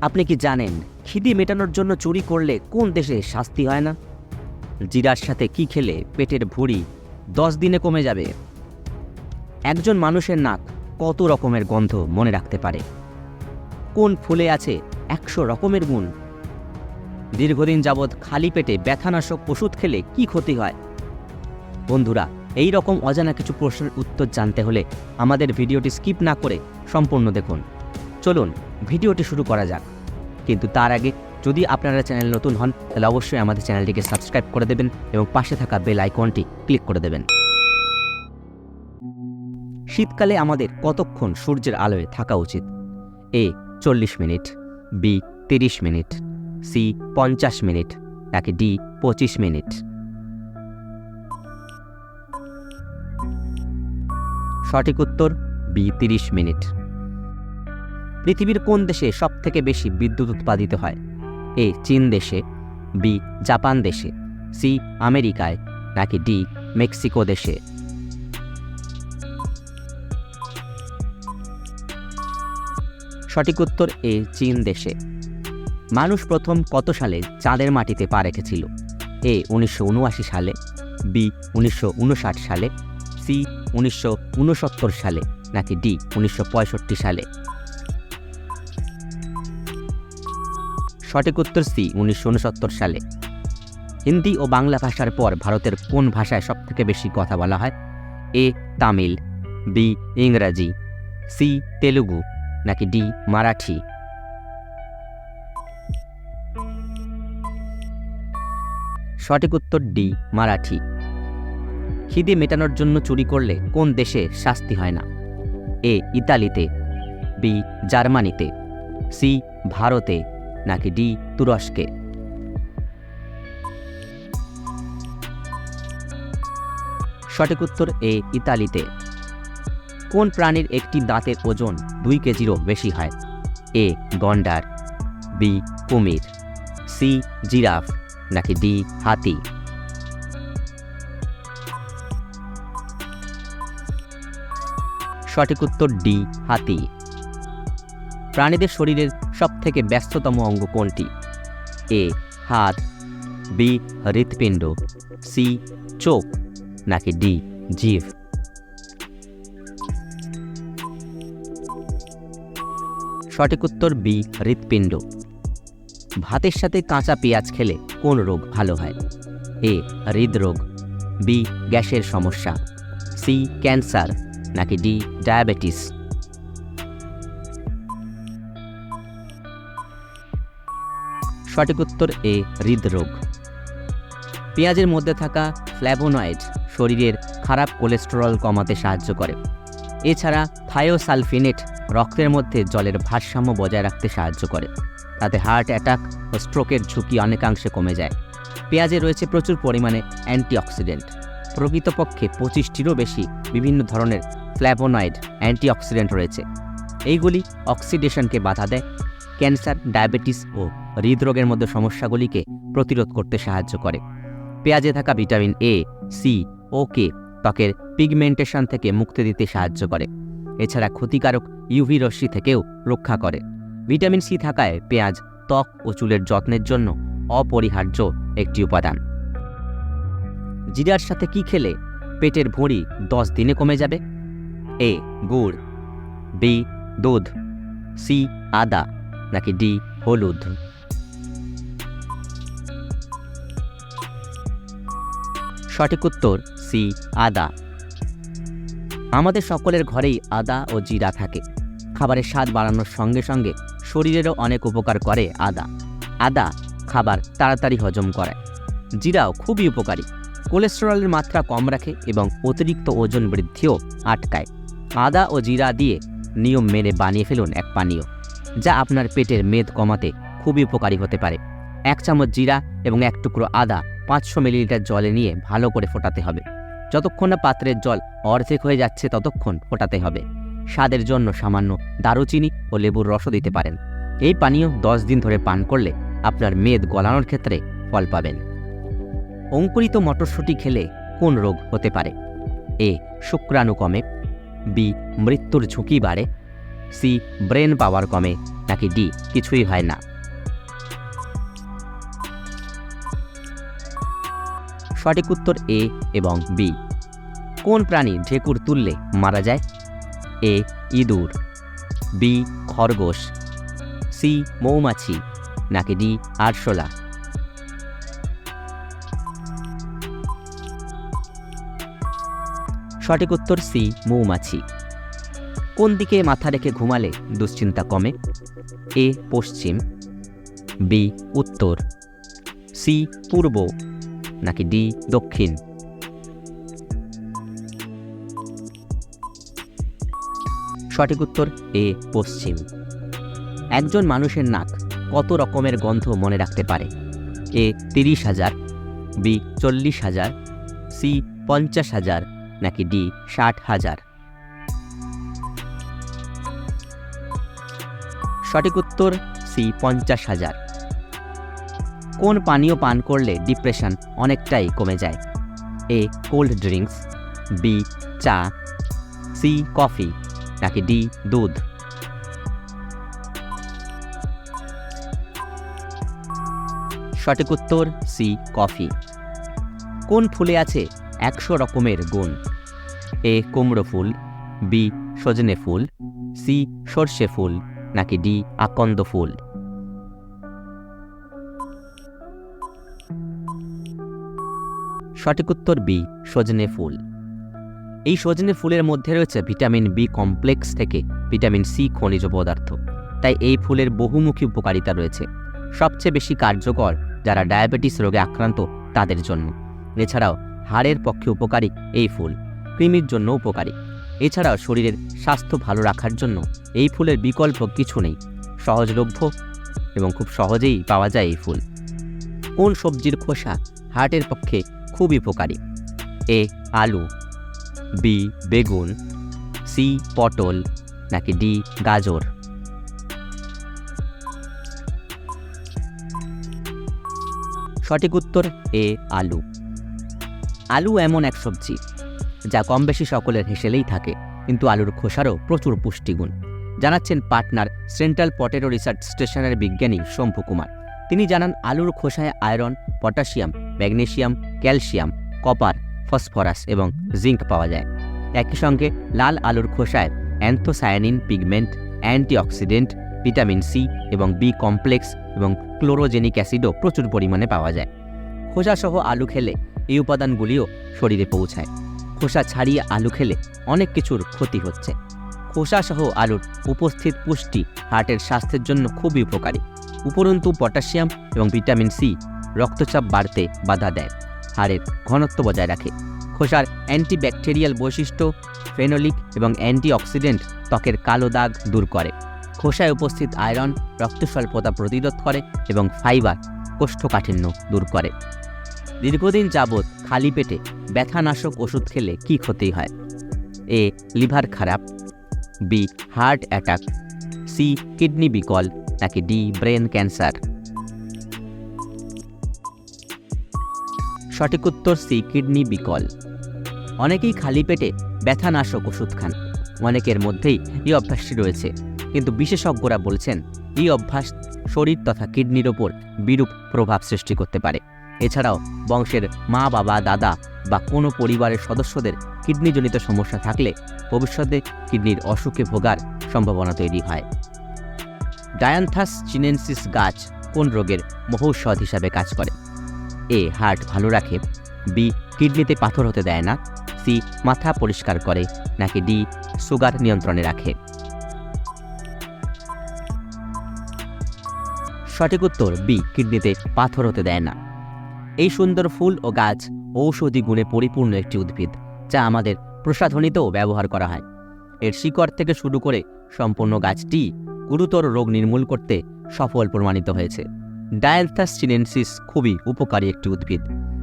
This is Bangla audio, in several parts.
আপনি কি জানেন খিদি মেটানোর জন্য চুরি করলে কোন দেশে শাস্তি হয় না? জিরার সাথে কি খেলে পেটের ভুঁড়ি দশ দিনে কমে যাবে? একজন মানুষের নাক কত রকমের গন্ধ মনে রাখতে পারে? কোন ফুলে আছে একশো রকমের গুণ? দীর্ঘদিন যাবৎ খালি পেটে ব্যথানাশক ওষুধ খেলে কি ক্ষতি হয়? বন্ধুরা এই রকম অজানা কিছু প্রশ্নের উত্তর জানতে হলে আমাদের ভিডিওটি স্কিপ না করে সম্পূর্ণ দেখুন। চলুন, ভিডিওটি শুরু করা যাক। কিন্তু তার আগে, যদি আপনারা চ্যানেল নতুন হন, তাহলে অবশ্যই আমাদের চ্যানেলটিকে সাবস্ক্রাইব করে দেবেন এবং পাশে থাকা বেল আইকনটি ক্লিক করে দেবেন। শীতকালে আমাদের কতক্ষণ সূর্যের আলোয় থাকা উচিত? এ, চল্লিশ মিনিট, বি, তিরিশ মিনিট, সি, পঞ্চাশ মিনিট, নাকি ডি, পঁচিশ মিনিট? সঠিক উত্তর, বি, তিরিশ মিনিট। পৃথিবীর কোন দেশে সবথেকে বেশি বিদ্যুৎ উৎপাদিত হয়? এ, চীন দেশে, বি, জাপান দেশে, সি, আমেরিকায়, নাকি ডি, মেক্সিকো দেশে? সঠিক উত্তর এ, চীন দেশে। মানুষ প্রথম কত সালে চাঁদের মাটিতে পা রেখেছিল? এ, উনিশশো উনআশি সালে, বি, উনিশশো উনষাট সালে, সি, উনিশশো উনসত্তর সালে, নাকি ডি, উনিশশো পঁয়ষট্টি সালে? সঠিক উত্তর সি, উনিশশো উনসত্তর সালে। হিন্দি ও বাংলা ভাষার পর ভারতের কোন ভাষায় সবথেকে বেশি কথা বলা হয়? এ, তামিল, বি, ইংরাজি, সি, তেলুগু, নাকি ডি, মারাঠি? সঠিক উত্তর ডি, মারাঠি। খিদে মেটানোর জন্য চুরি করলে কোন দেশে শাস্তি হয় না? এ, ইতালিতে, বি, জার্মানিতে, সি, ভারতে নাকি ডি তুরস্কে? সঠিক উত্তর এ, ইতালিতে। কোন প্রাণীর একটি দাঁতের ওজন দুই কেজিরও বেশি হয়? এ, গন্ডার। বি, কুমির। C, giraffe. নাকি ডি, হাতি? সঠিক উত্তর ডি, হাতি। প্রাণীদের শরীরের সবথেকে ব্যস্ততম অঙ্গ কোনটি? এ, হাত, বি, হৃৎপিণ্ড, সি, চোখ, নাকি ডি, জিভ? সঠিক উত্তর বি, হৃৎপিণ্ড। ভাতের সাথে কাঁচা পেঁয়াজ খেলে কোন রোগ ভালো হয়? এ, হৃদরোগ, বি, গ্যাসের সমস্যা, সি, ক্যান্সার, নাকি ডি, ডায়াবেটিস? সঠিক উত্তর এ, হৃদরোগ। পেঁয়াজের মধ্যে থাকা ফ্ল্যাভোনয়েড শরীরের খারাপ কোলেস্টেরল কমাতে সাহায্য করে। এছাড়া থায়োসালফিনেট রক্তের মধ্যে জলের ভারসাম্য বজায় রাখতে সাহায্য করে। তাতে হার্ট অ্যাটাক ও স্ট্রোকের ঝুঁকি অনেকাংশে কমে যায়। পেঁয়াজে রয়েছে প্রচুর পরিমাণে অ্যান্টিঅক্সিডেন্ট। প্রকৃতপক্ষে পঁচিশটিরও বেশি বিভিন্ন ধরনের ফ্ল্যাভোনয়েড অ্যান্টিঅক্সিডেন্ট রয়েছে। এইগুলি অক্সিডেশনকে বাধা দেয়, ক্যান্সার, ডায়াবেটিস ও হৃদরোগের মধ্যে সমস্যাগুলিকে প্রতিরোধ করতে সাহায্য করে। পেঁয়াজে থাকা ভিটামিন এ সি ও কে ত্বকের পিগমেন্টেশন থেকে মুক্তি দিতে সাহায্য করে। এছাড়া ক্ষতিকারক ইউভি রশ্মি থেকেও রক্ষা করে। ভিটামিন সি থাকায় পেঁয়াজ ত্বক ও চুলের যত্নের জন্য অপরিহার্য একটি উপাদান। জিরার সাথে কি খেলে পেটের ভুঁড়ি দশ দিনে কমে যাবে? এ গুড়। বি দুধ। সি আদা। নাকি ডি হলুদ। সঠিক উত্তর সি, আদা। আমাদের সকলের ঘরেই আদা ও জিরা থাকে। খাবারের স্বাদ বাড়ানোর সঙ্গে সঙ্গে শরীরেরও অনেক উপকার করে আদা। আদা খাবার তাড়াতাড়ি হজম করায় জিরাও খুবই উপকারী। কোলেস্টেরলের মাত্রা কম রাখে এবং অতিরিক্ত ওজন বৃদ্ধিও আটকায়। আদা ও জিরা দিয়ে নিয়ম মেনে বানিয়ে ফেলুন এক পানীয়, যা আপনার পেটের মেদ কমাতে খুবই উপকারী হতে পারে। এক চামচ জিরা এবং এক টুকরো আদা পাঁচশো মিলিলিটার জলে নিয়ে ভালো করে ফোটাতে হবে। যতক্ষণ না পাত্রের জল অর্ধেক হয়ে যাচ্ছে, ততক্ষণ ফোটাতে হবে। স্বাদের জন্য সামান্য দারুচিনি ও লেবুর রসও দিতে পারেন। এই পানীয় দশ দিন ধরে পান করলে আপনার মেদ গলানোর ক্ষেত্রে ফল পাবেন। অঙ্কুরিত মটরশুঁটি খেলে কোন রোগ হতে পারে? এ শুক্রাণু কমে বি, মৃত্যুর ঝুঁকি বাড়ে, সি, ব্রেন পাওয়ার কমে, নাকি ডি, কিছুই হয় না। সঠিক উত্তর এ এবং বি। কোন প্রাণী ঢেকুর তুললে মারা যায়? এ, ইঁদুর, বি, খরগোশ, সি, মৌমাছি, নাকি ডি, আরশোলা? সঠিক উত্তর সি, মৌমাছি। কোন দিকে মাথা রেখে ঘুমালে দুশ্চিন্তা কমে? এ, পশ্চিম, বি, উত্তর, সি, পূর্ব নাকি ডি, দক্ষিণ? সঠিক উত্তর, এ, পশ্চিম। একজন মানুষের নাক কত রকমের গন্ধ মনে রাখতে পারে? এ, তিরিশ হাজার, বি, চল্লিশ হাজার, সি, পঞ্চাশ হাজার, নাকি ডি, ষাট হাজার? সঠিক উত্তর, সি, পঞ্চাশ হাজার। কোন পানীয় পান করলে ডিপ্রেশন অনেকটাই কমে যায়? এ, কোল্ড ড্রিঙ্কস, বি, চা, সি, কফি, নাকি ডি, দুধ? সঠিক উত্তর, সি, কফি। কোন ফুলে আছে একশো রকমের গুণ? এ, কুমড়ো ফুল, বি, সজনে ফুল, সি, সর্ষে ফুল, নাকি ডি, আকন্দ ফুল? সঠিক উত্তর বি, সজনে ফুল। এই সজনে ফুলের মধ্যে রয়েছে ভিটামিন বি কমপ্লেক্স থেকে ভিটামিন সি খনিজ পদার্থ। তাই এই ফুলের বহুমুখী উপকারিতা রয়েছে। সবচেয়ে বেশি কার্যকর যারা ডায়াবেটিস রোগে আক্রান্ত, তাদের জন্য। এছাড়াও হাড়ের পক্ষে উপকারী এই ফুল, কৃমির জন্য উপকারী। এছাড়াও শরীরের স্বাস্থ্য ভালো রাখার জন্য এই ফুলের বিকল্প কিছু নেই। সহজলভ্য এবং খুব সহজেই পাওয়া যায় এই ফুল। কোন সবজির খোসা হার্টের পক্ষে খুবই উপকারী। এ, আলু, বি, বেগুন, সি, পটল, নাকি ডি, গাজর। সঠিক উত্তর, এ, আলু। আলু এমন এক সবজি, যা কম বেশি সকলের হেসেলেই থাকে, কিন্তু আলুর খোসারও প্রচুর পুষ্টিগুণ। জানাচ্ছেন পাটনার সেন্ট্রাল পটেটো রিসার্চ স্টেশনের বিজ্ঞানী শম্ভু কুমার। তিনি জানান, আলুর খোসায় iron, potassium, magnesium, calcium, copper, phosphorus এবং জিঙ্ক পাওয়া যায়। একই সঙ্গে লাল আলুর খোসায় anthocyanin pigment, antioxidant, vitamin C এবং বি কমপ্লেক্স এবং ক্লোরোজেনিক অ্যাসিডও প্রচুর পরিমাণে পাওয়া যায়। খোসাসহ আলু খেলে এই উপাদানগুলিও শরীরে পৌঁছায়। খোসা ছাড়িয়ে আলু খেলে অনেক কিছুর ক্ষতি হচ্ছে। খোসাসহ আলুর উপস্থিত পুষ্টি হার্টের স্বাস্থ্যের জন্য খুবই উপকারী। উপরন্তু পটাশিয়াম এবং ভিটামিন সি রক্তচাপ বাড়তে বাধা দেয়। হাড়ের ঘনত্ব বজায় রাখে। খোসার অ্যান্টিব্যাকটেরিয়াল বৈশিষ্ট্য ফেনোলিক এবং অ্যান্টিঅক্সিডেন্ট ত্বকের কালো দাগ দূর করে। খোসায় উপস্থিত আয়রন রক্ত স্বল্পতা প্রতিরোধ করে এবং ফাইবার কোষ্ঠকাঠিন্য দূর করে। দীর্ঘদিন যাবৎ খালি পেটে ব্যথানাশক ওষুধ খেলে কি ক্ষতি হয়? এ. লিভার খারাপ। B. Heart attack. C. Kidney বিকল। নাকি ডি, ব্রেন ক্যান্সার? সঠিক উত্তর সি, কিডনি বিকল। অনেকেই খালি পেটে ব্যথানাশক ওষুধ খান। অনেকের মধ্যেই এই অভ্যাসটি রয়েছে। কিন্তু বিশেষজ্ঞরা বলছেন, এই অভ্যাস শরীর তথা কিডনির ওপর বিরূপ প্রভাব সৃষ্টি করতে পারে। এছাড়াও বংশের মা, বাবা, দাদা বা কোনো পরিবারের সদস্যদের কিডনিজনিত সমস্যা থাকলে ভবিষ্যতে কিডনির অসুখে ভোগার সম্ভাবনা তৈরি হয়। ডায়ান্থাস চিনেন্সিস গাছ কোন রোগের মহৌষধ হিসাবে কাজ করে? এ, হার্ট ভালো রাখে, বি, কিডনিতে পাথর হতে দেয় না, সি, মাথা পরিষ্কার করে, নাকি ডি, সুগার নিয়ন্ত্রণে রাখে? সঠিক উত্তর, বি, কিডনিতে পাথর হতে দেয় না। এই সুন্দর ফুল ও গাছ ঔষধি গুণে পরিপূর্ণ একটি উদ্ভিদ, যা আমাদের প্রসাধনীতেও ব্যবহার করা হয়। এর শিকড় থেকে শুরু করে সম্পূর্ণ গাছটি গুরুতর রোগ নির্মূল করতে সফল প্রমাণিত হয়েছে। ডায়ালথাস খুবই উপকারী একটি উদ্ভিদ।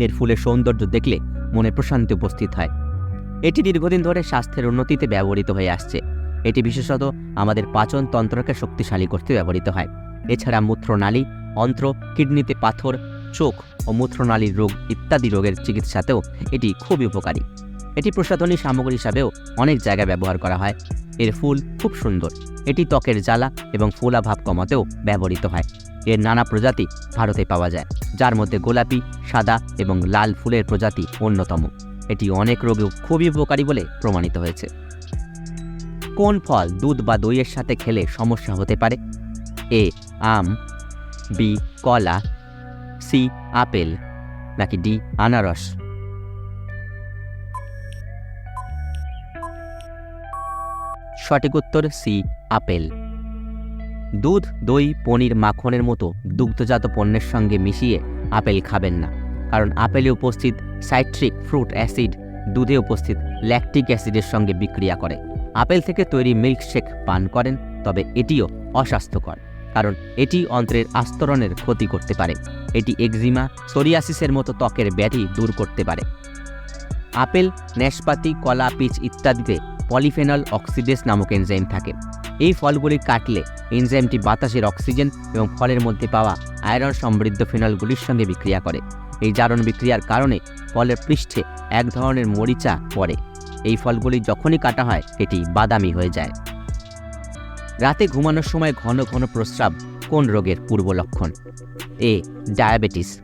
এর ফুলের সৌন্দর্য দেখলে মনে প্রশান্তি উপস্থিত হয়। এটি দীর্ঘদিন ধরে স্বাস্থ্যের উন্নতিতে ব্যবহৃত হয়ে আসছে। এটি বিশেষত আমাদের পাচন তন্ত্রকে শক্তিশালী করতে ব্যবহৃত হয়। এছাড়া মূত্রনালী, অন্ত্র, কিডনিতে পাথর, চোখ ও মূত্রনালীর রোগ ইত্যাদি রোগের চিকিৎসাতেও এটি খুবই উপকারী। এটি প্রসাধনী সামগ্রী হিসাবেও অনেক জায়গায় ব্যবহার করা হয়। এর ফুল খুব সুন্দর। এটি ত্বকের জ্বালা এবং ফোলাভাব কমাতেও ব্যবহৃত হয়। এর নানা প্রজাতি ভারতে পাওয়া যায়, যার মধ্যে গোলাপি, সাদা এবং লাল ফুলের প্রজাতি অন্যতম। এটি অনেক রোগেও খুবই উপকারী বলে প্রমাণিত হয়েছে। কোন ফল দুধ বা দইয়ের সাথে খেলে সমস্যা হতে পারে? এ, আম, বি, কলা, সি, আপেল, নাকি ডি, আনারস? সঠিক উত্তর সি আপেল। দুধ, দই, পনির, মাখনের মতো দুগ্ধজাত পণ্যের সঙ্গে মিশিয়ে আপেল খাবেন না। কারণ আপেলে উপস্থিত সাইট্রিক ফ্রুট অ্যাসিড দুধে উপস্থিত ল্যাকটিক অ্যাসিডের সঙ্গে বিক্রিয়া করে। আপেল থেকে তৈরি মিল্কশেক পান করেন, তবে এটিও অস্বাস্থ্যকর, কারণ এটি অন্ত্রের আস্তরণের ক্ষতি করতে পারে। এটি এক্সিমা, সোরিয়াসিসের মতো ত্বকের ব্যাধি দূর করতে পারে। আপেল নাশপাতি কলা, পিচ ইত্যাদিতে পলিফেনল অক্সিডেস নামক এনজাইম থাকে। এই ফলগুলি কাটলে এনজাইমটি বাতাসের অক্সিজেন এবং ফলের মধ্যে পাওয়া আয়রন সমৃদ্ধ ফেনলগুলির সঙ্গে বিক্রিয়া করে। এই জারণ বিক্রিয়ার কারণে ফলের পৃষ্ঠে এক ধরনের মরিচা পড়ে। এই ফলগুলি যখনই কাটা হয় এটি বাদামি হয়ে যায়। রাতে ঘুমানোর সময় ঘন ঘন প্রস্রাব কোন রোগের পূর্ব লক্ষণ? A, diabetes,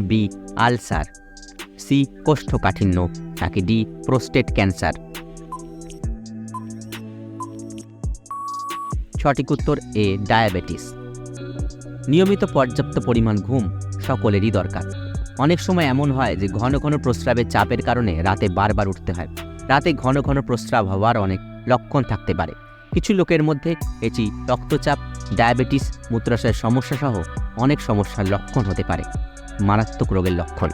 B, ulcer, C, কোষ্ঠকাঠিন্য, নাকি ডি, প্রোস্টেট ক্যান্সার। সঠিক উত্তর এ, ডায়াবেটিস। নিয়মিত পর্যাপ্ত পরিমাণ ঘুম সকলেরই দরকার। অনেক সময় এমন হয় যে, ঘন ঘন প্রস্রাবের চাপের কারণে রাতে বারবার উঠতে হয়। রাতে ঘন ঘন প্রস্রাব হওয়ার অনেক লক্ষণ থাকতে পারে। কিছু লোকের মধ্যে এটি রক্তচাপ, ডায়াবেটিস, মূত্রাশয়ের সমস্যা সহ অনেক সমস্যার লক্ষণ হতে পারে। মারাত্মক রোগের লক্ষণ।